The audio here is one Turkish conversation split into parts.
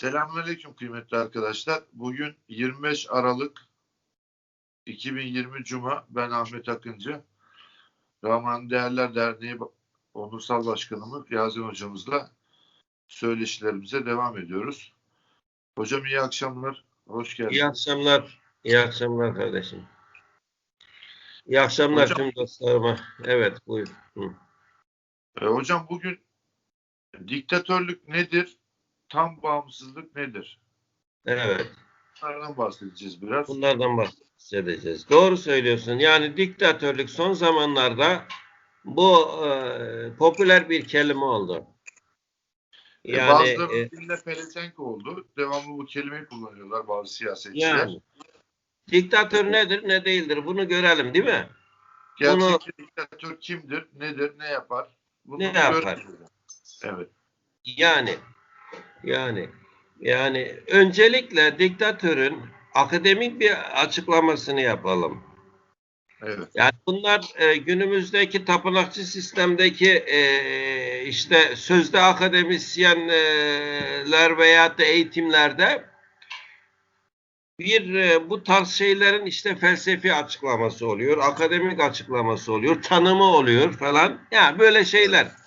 Selamünaleyküm kıymetli arkadaşlar. Bugün 25 Aralık 2020 Cuma. Ben Ahmet Akıncı. Rahman Değerler Derneği Onursal Başkanımız Yazın Hocamızla söyleşilerimize devam ediyoruz. Hocam iyi akşamlar. Hoş geldiniz. İyi akşamlar. İyi akşamlar kardeşim. İyi akşamlar Hocam- tüm dostlarıma. Evet buyur. Hı. E, hocam bugün diktatörlük nedir? Tam bağımsızlık nedir? Evet. Bunlardan bahsedeceğiz biraz. Bunlardan bahsedeceğiz. Doğru söylüyorsun. Yani diktatörlük son zamanlarda bu e, popüler bir kelime oldu. E, Yani Bazılarının e, pelesenk oldu. Devamlı bu kelimeyi kullanıyorlar bazı siyasetçiler. yani diktatör nedir ne değildir bunu görelim değil mi? Gerçekten bunu- diktatör kimdir, nedir, ne yapar? Bunu Ne yapar? görmeyelim. Evet. Yani yani yani öncelikle diktatörün akademik bir açıklamasını yapalım. Evet. Yani bunlar e, günümüzdeki tapınakçı sistemdeki e, işte sözde akademisyenler veya da eğitimlerde bir e, bu tarz şeylerin işte felsefi açıklaması oluyor, akademik açıklaması oluyor, tanımı oluyor falan. Yani böyle şeyler.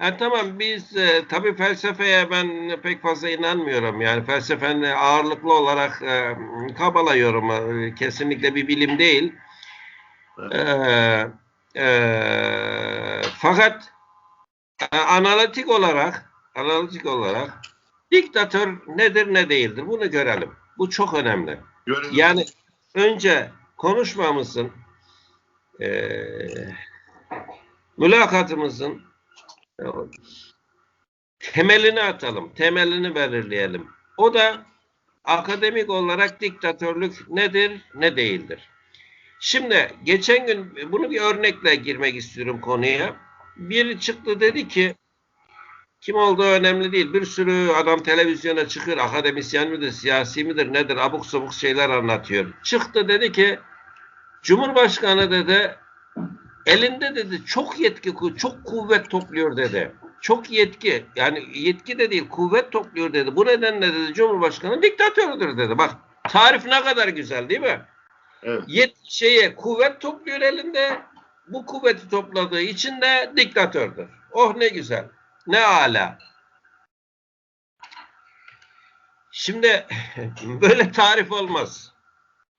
Yani tamam biz e, tabii felsefeye ben pek fazla inanmıyorum. Yani felsefenin ağırlıklı olarak e, kabalıyorum. E, kesinlikle bir bilim değil. Ee, e, fakat e, analitik olarak analitik olarak diktatör nedir ne değildir bunu görelim. Bu çok önemli. Görelim. Yani önce konuşmamızın e, mülakatımızın temelini atalım, temelini belirleyelim. O da akademik olarak diktatörlük nedir, ne değildir. Şimdi geçen gün bunu bir örnekle girmek istiyorum konuya. Biri çıktı dedi ki kim olduğu önemli değil. Bir sürü adam televizyona çıkıyor. Akademisyen midir, siyasi midir, nedir? Abuk sabuk şeyler anlatıyor. Çıktı dedi ki Cumhurbaşkanı dedi elinde dedi çok yetki, çok kuvvet topluyor dedi. Çok yetki yani yetki de değil kuvvet topluyor dedi. Bu nedenle dedi Cumhurbaşkanı diktatördür dedi. Bak tarif ne kadar güzel değil mi? Evet. yet şeye kuvvet topluyor elinde. Bu kuvveti topladığı için de diktatördür. Oh ne güzel. Ne ala. Şimdi böyle tarif olmaz.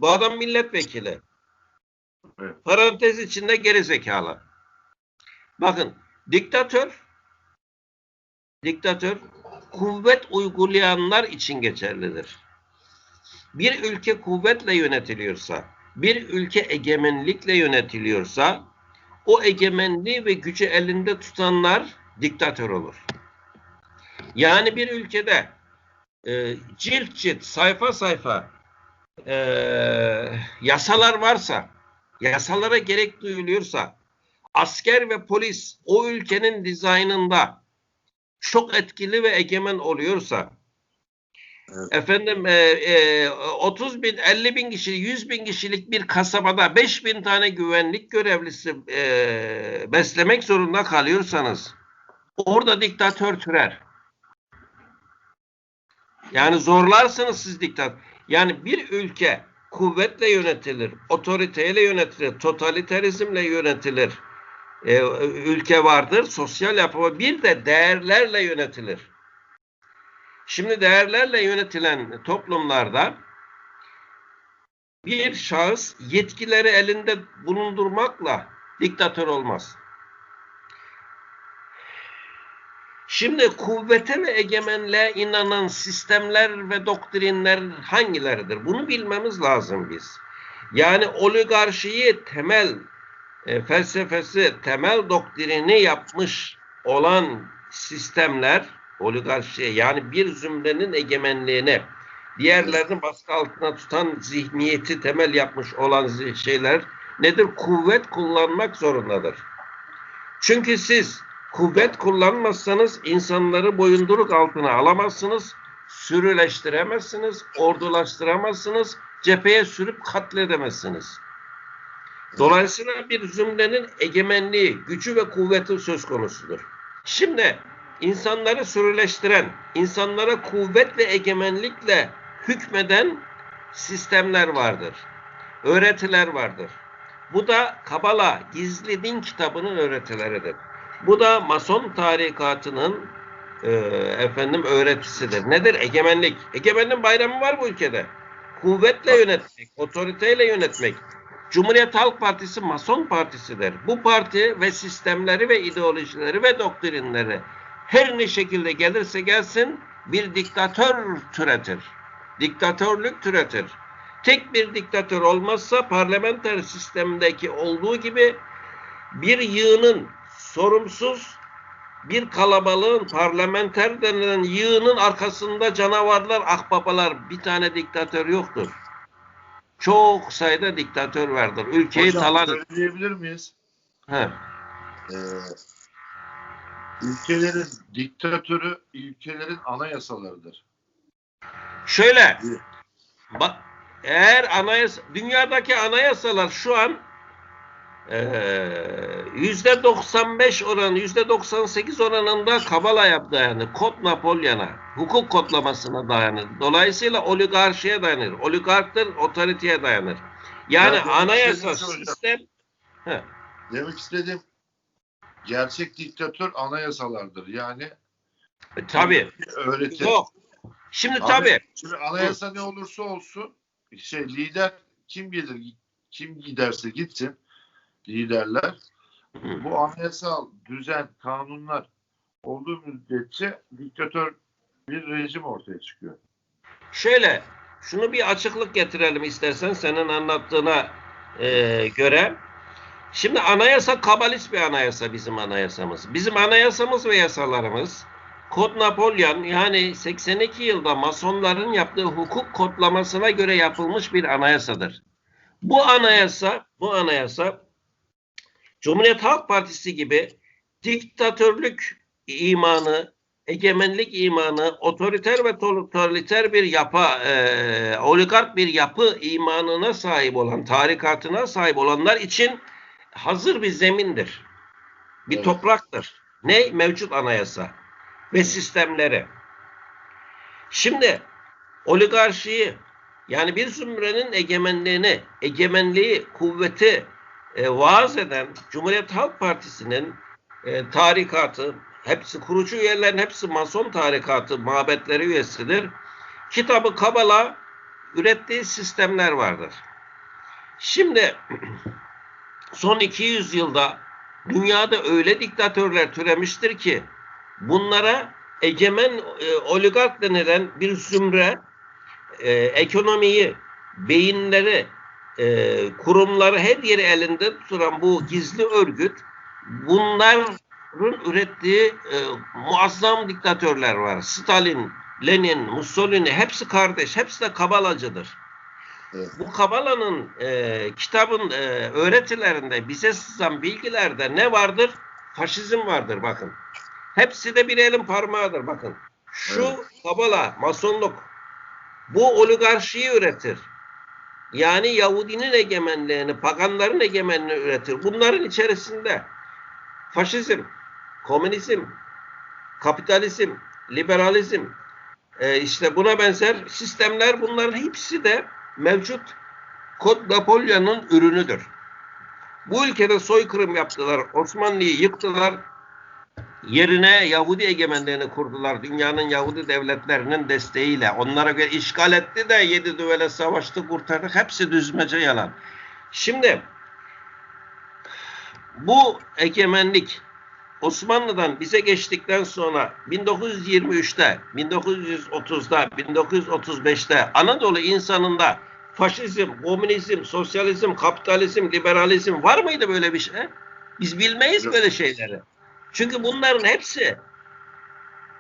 Bu adam milletvekili. Parantez içinde geri zekalı. Bakın diktatör diktatör kuvvet uygulayanlar için geçerlidir bir ülke kuvvetle yönetiliyorsa, bir ülke egemenlikle yönetiliyorsa, o egemenliği ve gücü elinde tutanlar diktatör olur. Yani bir ülkede e, cilt cilt, sayfa sayfa e, yasalar varsa, yasalara gerek duyuluyorsa, asker ve polis o ülkenin dizaynında çok etkili ve egemen oluyorsa, Efendim e, e, 30 bin, 50 bin kişi, 100 bin kişilik bir kasabada 5 bin tane güvenlik görevlisi e, beslemek zorunda kalıyorsanız orada diktatör türer. Yani zorlarsınız siz diktat. Yani bir ülke kuvvetle yönetilir, otoriteyle yönetilir, totaliterizmle yönetilir. E, ülke vardır, sosyal yapı bir de değerlerle yönetilir. Şimdi değerlerle yönetilen toplumlarda bir şahıs yetkileri elinde bulundurmakla diktatör olmaz. Şimdi kuvvete ve egemenliğe inanan sistemler ve doktrinler hangileridir? Bunu bilmemiz lazım biz. Yani oligarşiyi temel e, felsefesi, temel doktrini yapmış olan sistemler oligarşiye yani bir zümrenin egemenliğine diğerlerini baskı altına tutan zihniyeti temel yapmış olan şeyler nedir? Kuvvet kullanmak zorundadır. Çünkü siz kuvvet kullanmazsanız insanları boyunduruk altına alamazsınız, sürüleştiremezsiniz, ordulaştıramazsınız, cepheye sürüp katledemezsiniz. Dolayısıyla bir zümrenin egemenliği, gücü ve kuvveti söz konusudur. Şimdi insanları sürüleştiren, insanlara kuvvet ve egemenlikle hükmeden sistemler vardır. Öğretiler vardır. Bu da Kabala, Gizli Din kitabının öğretileridir. Bu da Mason tarikatının e, efendim öğretisidir. Nedir? Egemenlik. Egemenliğin bayramı var bu ülkede. Kuvvetle yönetmek, otoriteyle yönetmek. Cumhuriyet Halk Partisi Mason partisidir. Bu parti ve sistemleri ve ideolojileri ve doktrinleri her ne şekilde gelirse gelsin bir diktatör türetir. Diktatörlük türetir. Tek bir diktatör olmazsa parlamenter sistemdeki olduğu gibi bir yığının sorumsuz bir kalabalığın parlamenter denilen yığının arkasında canavarlar, akbabalar bir tane diktatör yoktur. Çok sayıda diktatör vardır. Ülkeyi Hocam talan söyleyebilir miyiz? He. Ee, ülkelerin diktatörü ülkelerin anayasalarıdır. Şöyle bak eğer anayasa dünyadaki anayasalar şu an eee, yüzde 95 oranı yüzde 98 oranında Kabala'ya dayanır. Kod Napolyon'a, hukuk kodlamasına dayanır. Dolayısıyla oligarşiye dayanır. Oligarktır, otoriteye dayanır. Yani Ya, anayasa sistem He. Demek istediğim gerçek diktatör anayasalardır. Yani E, tabii. öğretir. Yok. Şimdi Abi, tabii. Şimdi anayasa ne olursa olsun şey lider kim gelir kim giderse gitsin liderler bu anayasal düzen kanunlar olduğu müddetçe diktatör bir rejim ortaya çıkıyor. Şöyle, şunu bir açıklık getirelim istersen senin anlattığına e, göre. Şimdi anayasa kabalist bir anayasa bizim anayasamız. Bizim anayasamız ve yasalarımız Kod Napolyon yani 82 yılda masonların yaptığı hukuk kodlamasına göre yapılmış bir anayasadır. Bu anayasa, bu anayasa Cumhuriyet Halk Partisi gibi diktatörlük imanı, egemenlik imanı, otoriter ve totaliter bir yapı, e, oligark bir yapı imanına sahip olan, tarikatına sahip olanlar için hazır bir zemindir. Bir Evet. topraktır. Ne? Mevcut anayasa ve sistemleri. Şimdi oligarşiyi yani bir zümrenin egemenliğini, egemenliği, kuvveti e, vaaz eden Cumhuriyet Halk Partisi'nin e, tarikatı, hepsi kurucu üyelerin hepsi Mason tarikatı, mabetleri üyesidir. Kitabı Kabala ürettiği sistemler vardır. Şimdi son 200 yılda dünyada öyle diktatörler türemiştir ki bunlara egemen e, oligark denilen bir zümre e, ekonomiyi, beyinleri, e, kurumları her yeri elinde tutan bu gizli örgüt bunların ürettiği e, muazzam diktatörler var. Stalin, Lenin, Mussolini hepsi kardeş, hepsi de kabalacıdır. Evet. Bu Kabala'nın e, kitabın e, öğretilerinde bize sızan bilgilerde ne vardır? Faşizm vardır bakın. Hepsi de bir elin parmağıdır bakın. Şu Evet. Kabala, masonluk bu oligarşiyi üretir. Yani Yahudinin egemenliğini, paganların egemenliğini üretir. Bunların içerisinde faşizm, komünizm, kapitalizm, liberalizm, e, işte buna benzer sistemler bunların hepsi de mevcut Kod Napolyon'un ürünüdür. Bu ülkede soykırım yaptılar, Osmanlı'yı yıktılar, yerine Yahudi egemenliğini kurdular. Dünyanın Yahudi devletlerinin desteğiyle. Onlara göre işgal etti de yedi düvele savaştı, kurtardık. Hepsi düzmece yalan. Şimdi bu egemenlik Osmanlı'dan bize geçtikten sonra 1923'te, 1930'da, 1935'te Anadolu insanında faşizm, komünizm, sosyalizm, kapitalizm, liberalizm var mıydı böyle bir şey? Biz bilmeyiz Yok. böyle şeyleri. Çünkü bunların hepsi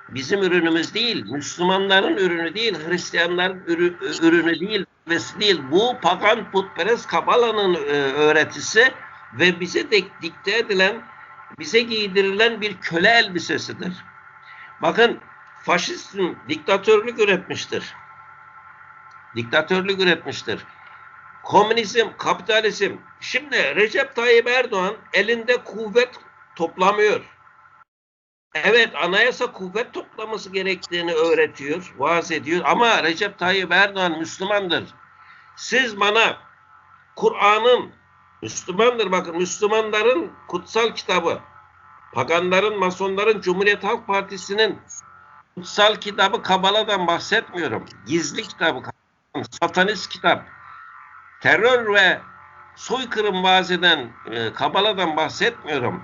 bizim ürünümüz değil, Müslümanların ürünü değil, Hristiyanların ürü- ürünü değil, değil. Bu pagan putperest Kabala'nın e, öğretisi ve bize de dikte edilen, bize giydirilen bir köle elbisesidir. Bakın faşizm diktatörlük üretmiştir. Diktatörlük üretmiştir. Komünizm, kapitalizm. Şimdi Recep Tayyip Erdoğan elinde kuvvet toplamıyor. Evet anayasa kuvvet toplaması gerektiğini öğretiyor, vaaz ediyor ama Recep Tayyip Erdoğan Müslümandır. Siz bana Kur'an'ın Müslümandır bakın Müslümanların kutsal kitabı, paganların, masonların Cumhuriyet Halk Partisi'nin kutsal kitabı Kabala'dan bahsetmiyorum. Gizli kitabı, satanist kitap, terör ve soykırım vaaz eden e, Kabala'dan bahsetmiyorum.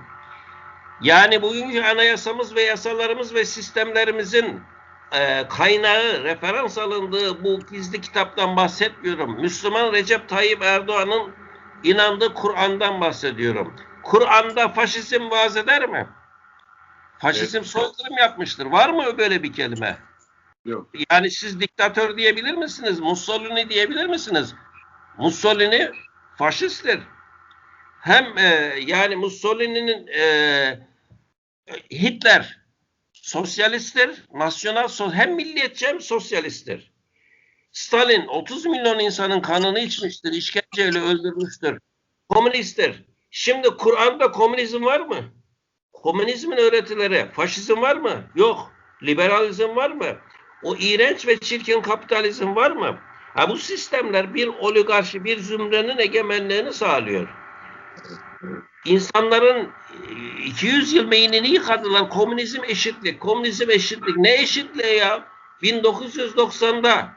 Yani bugünkü anayasamız ve yasalarımız ve sistemlerimizin e, kaynağı, referans alındığı bu gizli kitaptan bahsetmiyorum. Müslüman Recep Tayyip Erdoğan'ın inandığı Kur'an'dan bahsediyorum. Kur'an'da faşizm vaaz eder mi? Faşizm Evet. soykırım yapmıştır. Var mı böyle bir kelime? Yok. Yani siz diktatör diyebilir misiniz? Mussolini diyebilir misiniz? Mussolini faşisttir. Hem e, yani Mussolini'nin e, Hitler sosyalisttir, nasyonal hem milliyetçi hem sosyalisttir. Stalin 30 milyon insanın kanını içmiştir, işkenceyle öldürmüştür. Komünisttir. Şimdi Kur'an'da komünizm var mı? Komünizmin öğretileri, faşizm var mı? Yok. Liberalizm var mı? O iğrenç ve çirkin kapitalizm var mı? Ha bu sistemler bir oligarşi, bir zümrenin egemenliğini sağlıyor. İnsanların e, 200 yıl beynini yıkadılar. Komünizm eşitlik, komünizm eşitlik. Ne eşitliği ya? 1990'da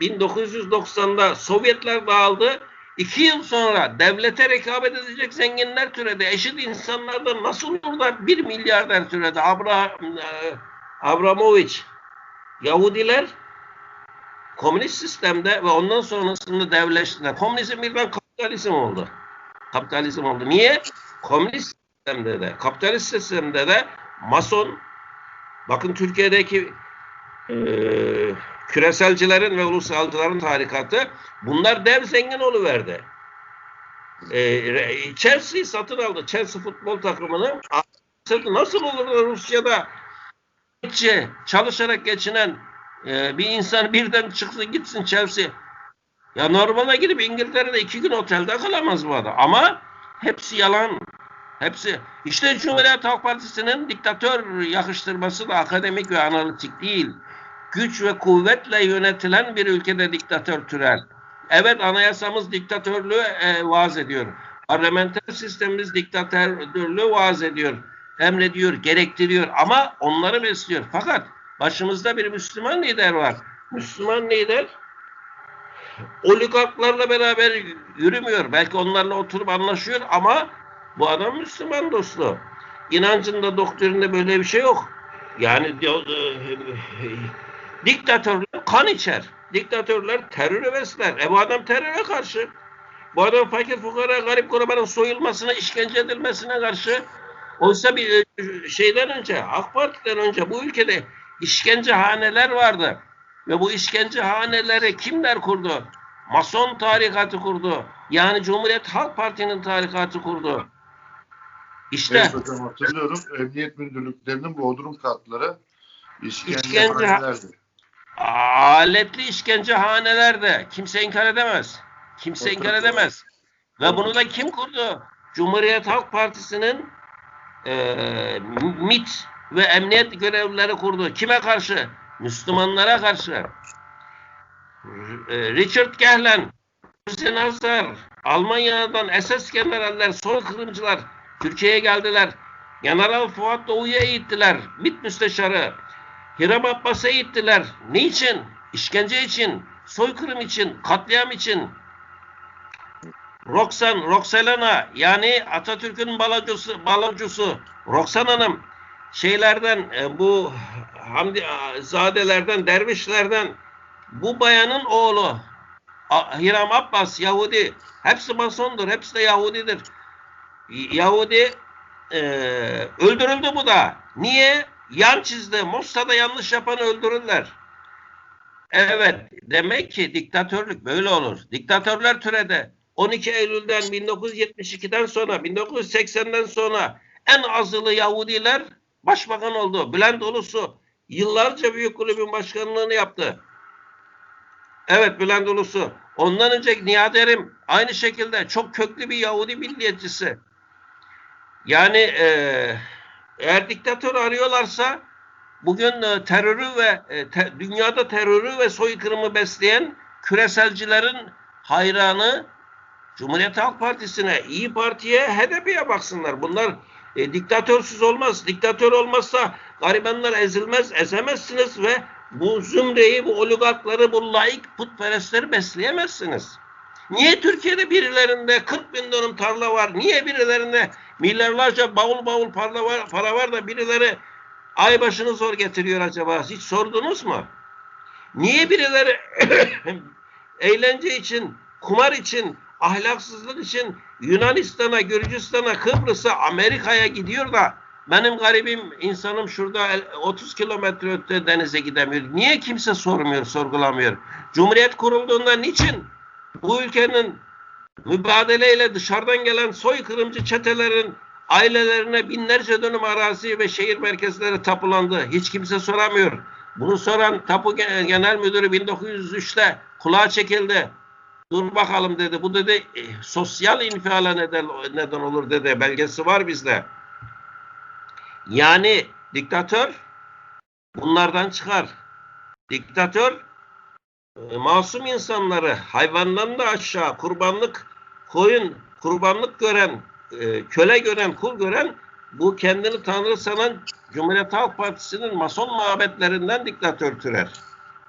1990'da Sovyetler dağıldı. İki yıl sonra devlete rekabet edecek zenginler türedi. Eşit insanlardan nasıl olur bir milyarder türedi? Abraham, e, Abramovich, Yahudiler komünist sistemde ve ondan sonrasında devleştiler. Komünizm birden kapitalizm oldu. Kapitalizm oldu. Niye? Komünist sistemde de, kapitalist sistemde de mason, bakın Türkiye'deki e, küreselcilerin ve ulusalcıların tarikatı bunlar dev zengin oluverdi. E, re- Chelsea satın aldı. Chelsea futbol takımını. Nasıl olur da Rusya'da çalışarak geçinen e, bir insan birden çıksın gitsin Chelsea. Ya normale gidip İngiltere'de iki gün otelde kalamaz bu adam. Ama hepsi yalan. Hepsi. İşte Cumhuriyet Halk Partisi'nin diktatör yakıştırması da akademik ve analitik değil. Güç ve kuvvetle yönetilen bir ülkede diktatör türer. Evet anayasamız diktatörlüğü e, vaaz ediyor. Parlamenter sistemimiz diktatörlüğü vaaz ediyor. Emrediyor, gerektiriyor ama onları besliyor. Fakat başımızda bir Müslüman lider var. Müslüman lider oligarklarla beraber yürümüyor. Belki onlarla oturup anlaşıyor ama bu adam Müslüman dostu. İnancında, doktrinde böyle bir şey yok. Yani diyor, e, diktatörler kan içer. Diktatörler terörü besler. E bu adam teröre karşı. Bu adam fakir fukara, garip kurabanın soyulmasına, işkence edilmesine karşı. Oysa bir e, şeyden önce, AK Parti'den önce bu ülkede işkencehaneler vardı. Ve bu işkencehaneleri kimler kurdu? Mason tarikatı kurdu. Yani Cumhuriyet Halk Parti'nin tarikatı kurdu. İşte Evet hocam hatırlıyorum. Emniyet müdürlüklerinin bodrum katları İşkence- işkencehanelerdi. aletli işkencehaneler de kimse inkar edemez. Kimse Tabii, inkar edemez. Ve bunu da kim kurdu? Cumhuriyet Halk Partisi'nin eee MİT ve emniyet görevlileri kurdu. Kime karşı? Müslümanlara karşı. R- Richard Gehlen, Hüseyin Hazar, Almanya'dan SS generaller, soykırımcılar Türkiye'ye geldiler. General Fuat Doğu'ya eğittiler. MİT müsteşarı. Hiram Abbas'a eğittiler. Niçin? İşkence için, soykırım için, katliam için. Roxan, Roxelana yani Atatürk'ün balocusu, balocusu Roxan Hanım şeylerden e, bu Hamdi Zadelerden, dervişlerden bu bayanın oğlu Hiram Abbas Yahudi hepsi masondur, hepsi de Yahudidir. Yahudi e, öldürüldü bu da. Niye? Yan çizdi. Mossad'a yanlış yapanı öldürürler. Evet. Demek ki diktatörlük böyle olur. Diktatörler türede 12 Eylül'den 1972'den sonra 1980'den sonra en azılı Yahudiler başbakan oldu. Bülent Ulusu yıllarca büyük kulübün başkanlığını yaptı. Evet Bülent Ulusu. Ondan önce Nihat Erim aynı şekilde çok köklü bir Yahudi milliyetçisi. Yani eee eğer diktatör arıyorlarsa bugün e, terörü ve e, te- dünyada terörü ve soykırımı besleyen küreselcilerin hayranı Cumhuriyet Halk Partisi'ne, İyi Parti'ye, HDP'ye baksınlar. Bunlar e, diktatörsüz olmaz. Diktatör olmazsa garibanlar ezilmez, ezemezsiniz ve bu zümreyi, bu oligarkları, bu laik putperestleri besleyemezsiniz. Niye Türkiye'de birilerinde 40 bin dönüm tarla var? Niye birilerinde milyarlarca bavul bavul para var, para var da birileri ay başını zor getiriyor acaba? Hiç sordunuz mu? Niye birileri eğlence için, kumar için, ahlaksızlık için Yunanistan'a, Gürcistan'a, Kıbrıs'a, Amerika'ya gidiyor da benim garibim insanım şurada 30 kilometre öte denize gidemiyor. Niye kimse sormuyor, sorgulamıyor? Cumhuriyet kurulduğunda niçin bu ülkenin mübadeleyle dışarıdan gelen soykırımcı çetelerin ailelerine binlerce dönüm arazi ve şehir merkezleri tapulandı. Hiç kimse soramıyor. Bunu soran tapu genel müdürü 1903'te kulağa çekildi. Dur bakalım dedi. Bu dedi e, sosyal infiala neden, neden olur dedi. Belgesi var bizde. Yani diktatör bunlardan çıkar. Diktatör e, masum insanları hayvandan da aşağı kurbanlık koyun kurbanlık gören e, köle gören kul gören bu kendini tanrı sanan Cumhuriyet Halk Partisi'nin mason muhabbetlerinden diktatör türer.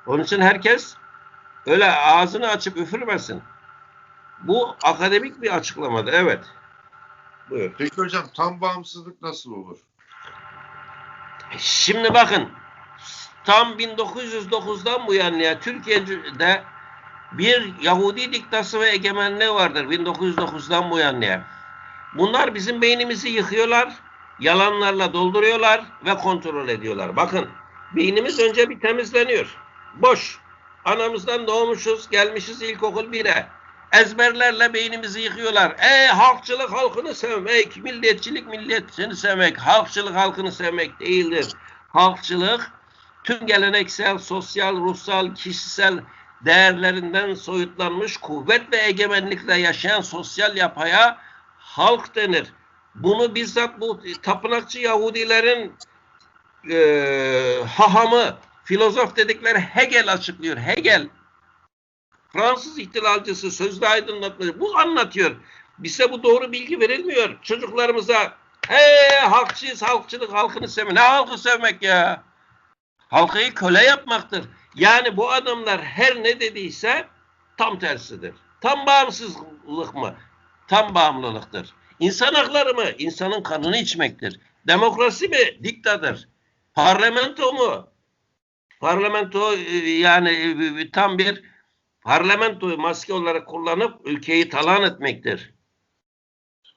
Onun için herkes öyle ağzını açıp üfürmesin. Bu akademik bir açıklamadır. Evet. Buyur. Peki hocam tam bağımsızlık nasıl olur? Şimdi bakın tam 1909'dan bu yana Türkiye'de bir Yahudi diktası ve egemenliği vardır 1909'dan bu yana. Bunlar bizim beynimizi yıkıyorlar, yalanlarla dolduruyorlar ve kontrol ediyorlar. Bakın beynimiz önce bir temizleniyor. Boş. Anamızdan doğmuşuz, gelmişiz ilkokul 1'e. Ezberlerle beynimizi yıkıyorlar. E halkçılık halkını sevmek, milliyetçilik milliyetçini sevmek, halkçılık halkını sevmek değildir. Halkçılık tüm geleneksel, sosyal, ruhsal, kişisel değerlerinden soyutlanmış kuvvet ve egemenlikle yaşayan sosyal yapaya halk denir. Bunu bizzat bu tapınakçı Yahudilerin e, hahamı, filozof dedikleri Hegel açıklıyor. Hegel Fransız ihtilalcısı, sözlü aydınlatmacı bu anlatıyor. Bize bu doğru bilgi verilmiyor. Çocuklarımıza he halkçıyız, halkçılık, halkını sevmek. Ne halkı sevmek ya? Halkayı köle yapmaktır. Yani bu adamlar her ne dediyse tam tersidir. Tam bağımsızlık mı? Tam bağımlılıktır. İnsan hakları mı? İnsanın kanını içmektir. Demokrasi mi? Diktadır. Parlamento mu? Parlamento e, yani e, tam bir parlamentoyu maske olarak kullanıp ülkeyi talan etmektir.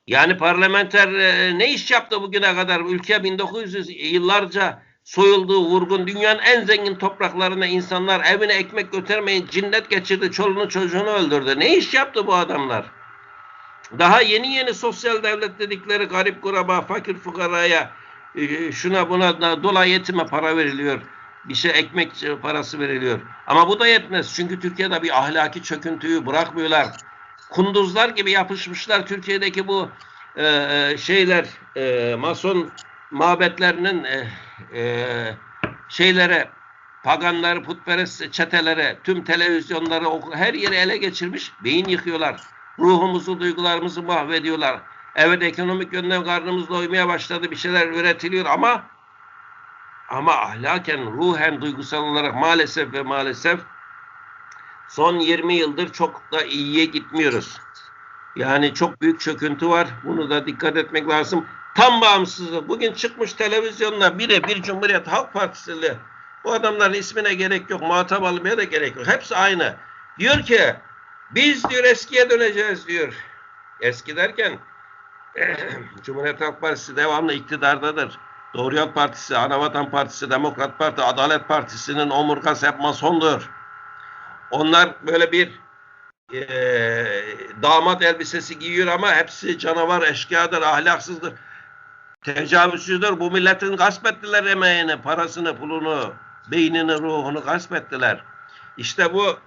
Yani parlamenter e, ne iş yaptı bugüne kadar? Ülke 1900 yıllarca soyulduğu vurgun dünyanın en zengin topraklarına insanlar evine ekmek götürmeyin cinnet geçirdi çoluğunu çocuğunu öldürdü. Ne iş yaptı bu adamlar? Daha yeni yeni sosyal devlet dedikleri garip kuraba, fakir fukaraya e, şuna buna dola yetime para veriliyor. Bir şey ekmek parası veriliyor. Ama bu da yetmez. Çünkü Türkiye'de bir ahlaki çöküntüyü bırakmıyorlar. Kunduzlar gibi yapışmışlar Türkiye'deki bu e, şeyler e, mason mabetlerinin e, e, şeylere paganları, putperest çetelere, tüm televizyonları, her yeri ele geçirmiş, beyin yıkıyorlar. Ruhumuzu, duygularımızı mahvediyorlar. Evet ekonomik yönden karnımız doymaya başladı, bir şeyler üretiliyor ama ama ahlaken, ruhen, duygusal olarak maalesef ve maalesef son 20 yıldır çok da iyiye gitmiyoruz. Yani çok büyük çöküntü var. Bunu da dikkat etmek lazım. Tam bağımsızlık. Bugün çıkmış televizyonda bire bir Cumhuriyet Halk Partisi'li. Bu adamların ismine gerek yok. Muhatap almaya da gerek yok. Hepsi aynı. Diyor ki biz diyor eskiye döneceğiz diyor. Eski derken Cumhuriyet Halk Partisi devamlı iktidardadır. Doğru Yol Partisi, Anavatan Partisi, Demokrat Parti, Adalet Partisi'nin omurgası hep masondur. Onlar böyle bir e, damat elbisesi giyiyor ama hepsi canavar, eşkıyadır, ahlaksızdır. Tecavüzcüdür. Bu milletin gasp ettiler emeğini, parasını, pulunu, beynini, ruhunu gasp ettiler. İşte bu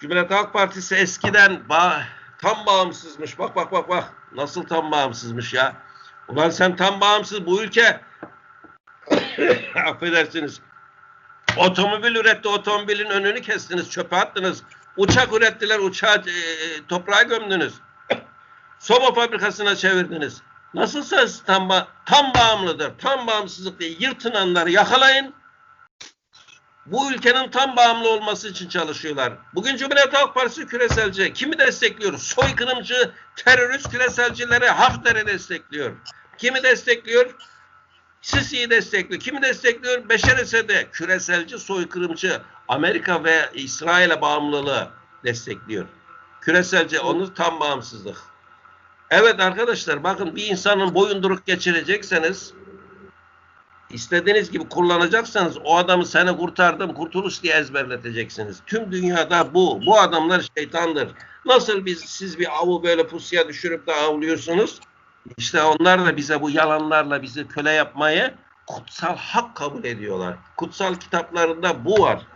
Cumhuriyet Halk Partisi eskiden ba tam bağımsızmış. Bak bak bak bak. Nasıl tam bağımsızmış ya. Ulan sen tam bağımsız bu ülke affedersiniz otomobil üretti otomobilin önünü kestiniz çöpe attınız uçak ürettiler uçağı e, toprağa gömdünüz soba fabrikasına çevirdiniz nasılsa tam, ba- tam bağımlıdır tam bağımsızlık diye yırtınanları yakalayın bu ülkenin tam bağımlı olması için çalışıyorlar. Bugün Cumhuriyet Halk Partisi küreselci. Kimi destekliyor? Soykırımcı, terörist küreselcileri Hafter'i destekliyor. Kimi destekliyor? Sisi'yi destekliyor. Kimi destekliyor? Beşer Esed'i. Küreselci, soykırımcı. Amerika ve İsrail'e bağımlılığı destekliyor. Küreselci, onu tam bağımsızlık. Evet arkadaşlar bakın bir insanın boyunduruk geçirecekseniz İstediğiniz gibi kullanacaksanız o adamı seni kurtardım kurtuluş diye ezberleteceksiniz. Tüm dünyada bu. Bu adamlar şeytandır. Nasıl biz siz bir avı böyle pusuya düşürüp de avlıyorsunuz? İşte onlar da bize bu yalanlarla bizi köle yapmayı kutsal hak kabul ediyorlar. Kutsal kitaplarında bu var.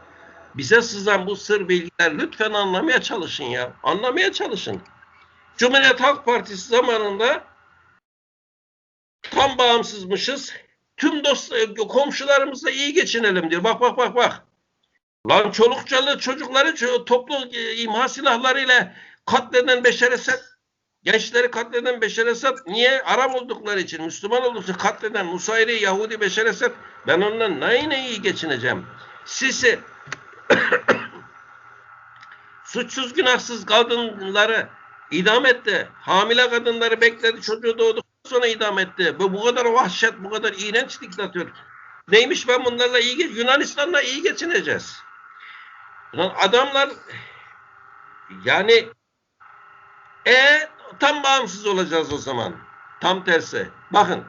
Bize sızan bu sır bilgiler lütfen anlamaya çalışın ya. Anlamaya çalışın. Cumhuriyet Halk Partisi zamanında tam bağımsızmışız. Tüm dost komşularımızla iyi geçinelim diyor. Bak bak bak bak. Lan çolukçalı çocukları ço- toplu e, imha silahlarıyla katleden Beşer Esed gençleri katleden Beşer Esed niye? Arap oldukları için, Müslüman oldukları katleden Nusayri, Yahudi Beşer Esed ben ondan ne iyi geçineceğim. Sisi suçsuz günahsız kadınları idam etti. Hamile kadınları bekledi. Çocuğu doğduktan sonra idam etti. Bu, bu kadar vahşet, bu kadar iğrenç diktatör. Neymiş ben bunlarla iyi Yunanistan'la iyi geçineceğiz. Adamlar yani e tam bağımsız olacağız o zaman. Tam tersi. Bakın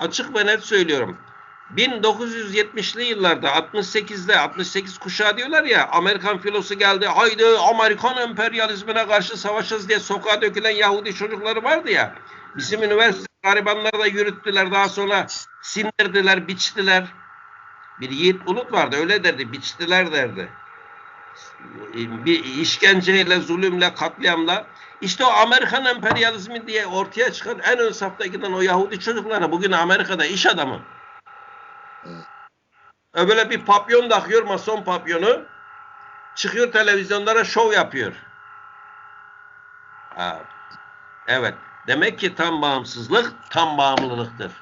açık ve net söylüyorum. 1970'li yıllarda 68'de 68 kuşağı diyorlar ya Amerikan filosu geldi haydi Amerikan emperyalizmine karşı savaşacağız diye sokağa dökülen Yahudi çocukları vardı ya bizim üniversite garibanları da yürüttüler daha sonra sindirdiler biçtiler bir Yiğit Bulut vardı öyle derdi biçtiler derdi bir işkenceyle zulümle katliamla işte o Amerikan emperyalizmi diye ortaya çıkan en ön safta giden o Yahudi çocukları bugün Amerika'da iş adamı e böyle bir papyon takıyor, mason papyonu. Çıkıyor televizyonlara şov yapıyor. Evet. Demek ki tam bağımsızlık tam bağımlılıktır.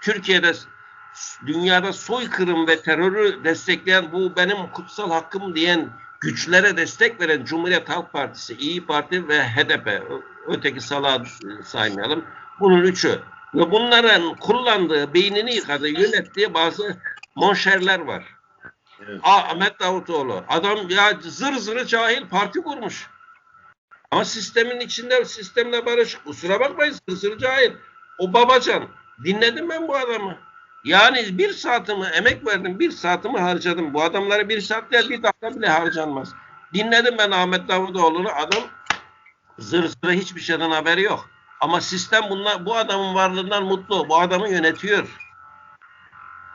Türkiye'de dünyada soykırım ve terörü destekleyen bu benim kutsal hakkım diyen güçlere destek veren Cumhuriyet Halk Partisi, İyi Parti ve HDP. Öteki salağı saymayalım. Bunun üçü. Ve bunların kullandığı, beynini yıkadığı, yönettiği bazı monşerler var. Evet. Ahmet Davutoğlu. Adam ya zır zırı cahil parti kurmuş. Ama sistemin içinde sistemle barışık. Kusura bakmayın zır zırı cahil. O babacan. Dinledim ben bu adamı. Yani bir saatimi emek verdim, bir saatimi harcadım. Bu adamlara bir saat değil, bir dakika bile harcanmaz. Dinledim ben Ahmet Davutoğlu'nu. Adam zır zırı hiçbir şeyden haberi yok. Ama sistem bunlar, bu adamın varlığından mutlu. Bu adamı yönetiyor.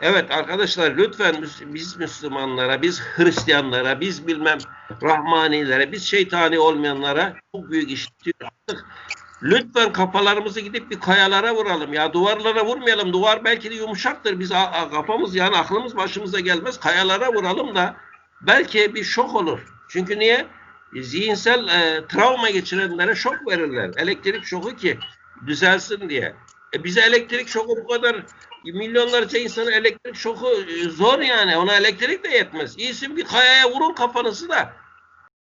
Evet arkadaşlar lütfen biz Müslümanlara, biz Hristiyanlara, biz bilmem Rahmanilere, biz şeytani olmayanlara çok büyük iş. Artık lütfen kafalarımızı gidip bir kayalara vuralım. Ya duvarlara vurmayalım. Duvar belki de yumuşaktır. Biz a- a- kafamız yani aklımız başımıza gelmez. Kayalara vuralım da belki bir şok olur. Çünkü niye? Zihinsel e, travma geçirenlere şok verirler. Elektrik şoku ki düzelsin diye. E bize elektrik şoku bu kadar milyonlarca insanın elektrik şoku e, zor yani. Ona elektrik de yetmez. İyisi bir kayaya vurun kafanızı da.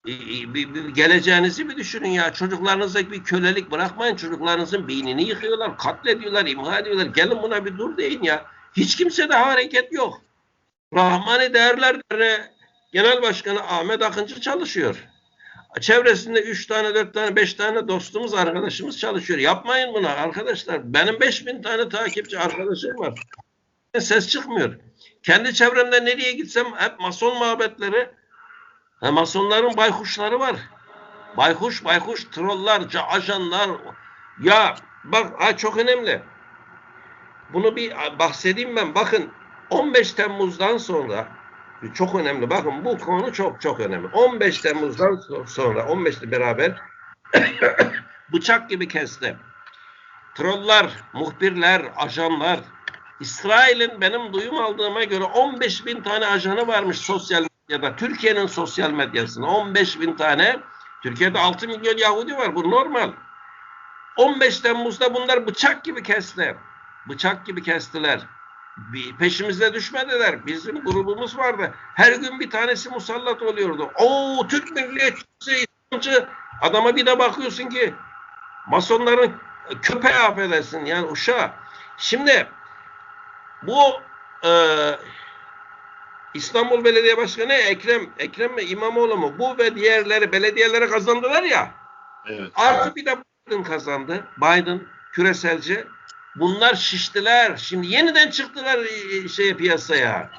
E, e, geleceğinizi bir düşünün ya. Çocuklarınıza bir kölelik bırakmayın. Çocuklarınızın beynini yıkıyorlar, katlediyorlar, imha ediyorlar. Gelin buna bir dur deyin ya. Hiç kimse de hareket yok. Rahmani Değerler Genel Başkanı Ahmet Akıncı çalışıyor. Çevresinde üç tane, dört tane, beş tane dostumuz, arkadaşımız çalışıyor. Yapmayın bunu arkadaşlar. Benim beş bin tane takipçi arkadaşım var. Ses çıkmıyor. Kendi çevremde nereye gitsem hep mason muhabbetleri. Ha, masonların baykuşları var. Baykuş, baykuş, trollar, ajanlar. Ya bak ha, çok önemli. Bunu bir bahsedeyim ben. Bakın 15 Temmuz'dan sonra çok önemli. Bakın bu konu çok çok önemli. 15 Temmuz'dan so- sonra 15'te beraber bıçak gibi kesti. Trollar, muhbirler, ajanlar, İsrail'in benim duyum aldığıma göre 15 bin tane ajanı varmış sosyal medyada. Türkiye'nin sosyal medyasında 15 bin tane. Türkiye'de 6 milyon Yahudi var. Bu normal. 15 Temmuz'da bunlar bıçak gibi kestiler. Bıçak gibi kestiler. Bir peşimize düşmediler. Bizim grubumuz vardı. Her gün bir tanesi musallat oluyordu. Oo Türk milliyetçisi, İslamcı. Adama bir de bakıyorsun ki masonların köpeği affedersin yani uşağı. Şimdi bu e, İstanbul Belediye Başkanı Ekrem Ekrem mi İmamoğlu mu? Bu ve diğerleri belediyelere kazandılar ya. Evet. Artı bir de Biden kazandı. Biden küreselci. Bunlar şiştiler. Şimdi yeniden çıktılar e, şeye piyasaya.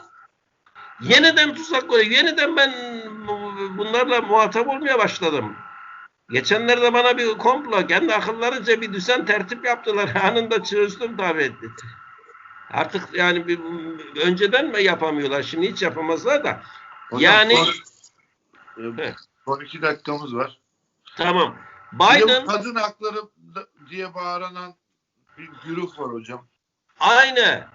Yeniden tuzak koyuyor. Yeniden ben bu- bunlarla muhatap olmaya başladım. Geçenlerde bana bir komplo, kendi akıllarınca bir düzen tertip yaptılar. Anında çözdüm tabii. Artık yani bir, önceden mi yapamıyorlar? Şimdi hiç yapamazlar da. Hocam, Yani son, e, son iki dakikamız var. tamam. Biden kadın hakları diye bağıranan bir güruh var hocam. Aynı.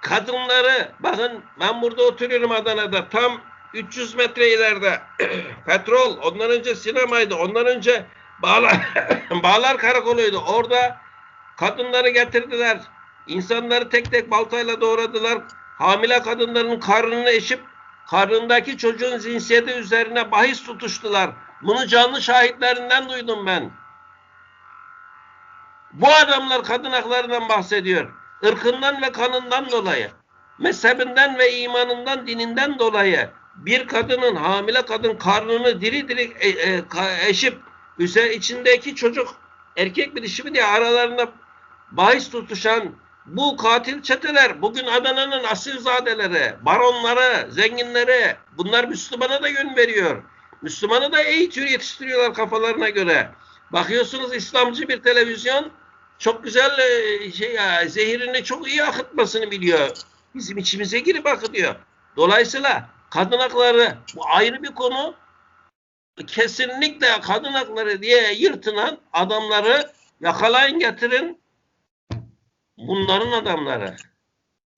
Kadınları bakın ben burada oturuyorum Adana'da tam 300 metre ileride petrol ondan önce sinemaydı ondan önce bağlar, bağlar karakoluydu orada kadınları getirdiler insanları tek tek baltayla doğradılar. Hamile kadınların karnını eşip karnındaki çocuğun cinsiyeti üzerine bahis tutuştular. Bunu canlı şahitlerinden duydum ben. Bu adamlar kadın haklarından bahsediyor. Irkından ve kanından dolayı, mezhebinden ve imanından, dininden dolayı bir kadının, hamile kadın karnını diri diri e, e, eşip içindeki çocuk erkek bir dişi mi diye aralarında bahis tutuşan bu katil çeteler bugün Adana'nın asilzadeleri, baronları, zenginleri bunlar Müslümana da yön veriyor. Müslümanı da eğitiyor, yetiştiriyorlar kafalarına göre. Bakıyorsunuz İslamcı bir televizyon çok güzel e, şey ya, zehirini çok iyi akıtmasını biliyor. Bizim içimize girip akıtıyor. Dolayısıyla kadın hakları bu ayrı bir konu. Kesinlikle kadın hakları diye yırtınan adamları yakalayın getirin. Bunların adamları.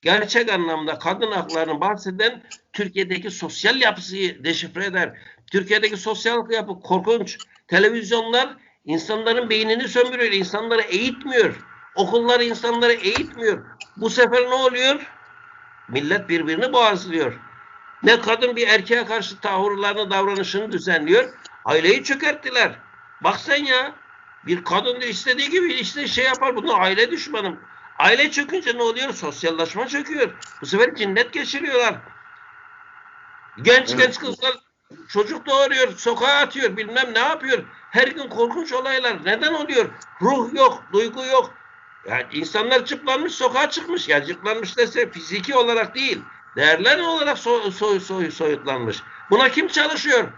Gerçek anlamda kadın haklarını bahseden Türkiye'deki sosyal yapısıyı deşifre eder. Türkiye'deki sosyal yapı korkunç. Televizyonlar insanların beynini sömürüyor, insanları eğitmiyor. Okullar insanları eğitmiyor. Bu sefer ne oluyor? Millet birbirini boğazlıyor. Ne kadın bir erkeğe karşı tavırlarını, davranışını düzenliyor. Aileyi çökerttiler. Bak sen ya. Bir kadın da istediği gibi işte şey yapar. Bunu aile düşmanım. Aile çökünce ne oluyor? Sosyallaşma çöküyor. Bu sefer cinnet geçiriyorlar. Genç Evet. genç kızlar çocuk doğuruyor, sokağa atıyor, bilmem ne yapıyor. Her gün korkunç olaylar. Neden oluyor? Ruh yok, duygu yok. Yani insanlar çıplanmış, sokağa çıkmış. Ya çıplanmış dese fiziki olarak değil, değerler olarak so soy soy soyutlanmış. Buna kim çalışıyor?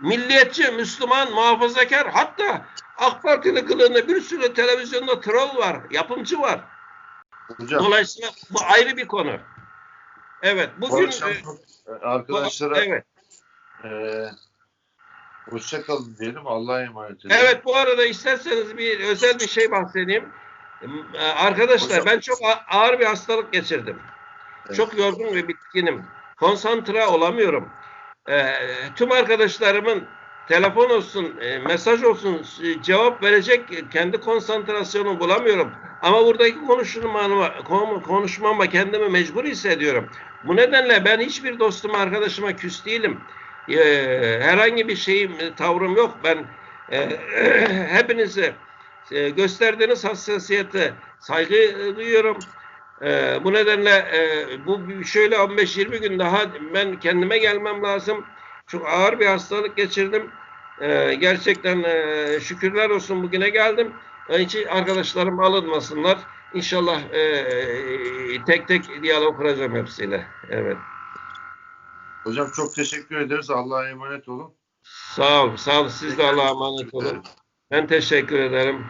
Milliyetçi, Müslüman, muhafazakar, hatta AK Partili kılığında bir sürü televizyonda troll var, yapımcı var. Hocam Dolayısıyla bu ayrı bir konu. Evet, bu bugün akşam e, arkadaşlara evet. e, hoşça kalın diyelim. Allah'a emanet edin. Evet bu arada isterseniz bir özel bir şey bahsedeyim. Ee, Arkadaşlar Hocam. ben çok ağır bir hastalık geçirdim. Evet. Çok yorgun ve bitkinim. Konsantre olamıyorum. Ee, tüm arkadaşlarımın telefon olsun, e, mesaj olsun e, cevap verecek kendi konsantrasyonumu bulamıyorum. Ama buradaki konuşmama, konu- konuşmama kendimi mecbur hissediyorum. Bu nedenle ben hiçbir dostuma, arkadaşıma küs değilim. Ee, herhangi bir şeyim, e, tavrım yok. Ben e, hepinizi e, gösterdiğiniz hassasiyete saygı duyuyorum. E, bu nedenle e, bu şöyle 15-20 gün daha ben kendime gelmem lazım. Çok ağır bir hastalık geçirdim. E, gerçekten e, şükürler olsun bugüne geldim. Onun için arkadaşlarım alınmasınlar. İnşallah e, tek tek diyalog kuracağım hepsiyle. Evet. Hocam çok teşekkür ederiz. Allah'a emanet olun. Sağ ol. Sağ ol. Siz de Allah'a emanet olun. Ben teşekkür ederim.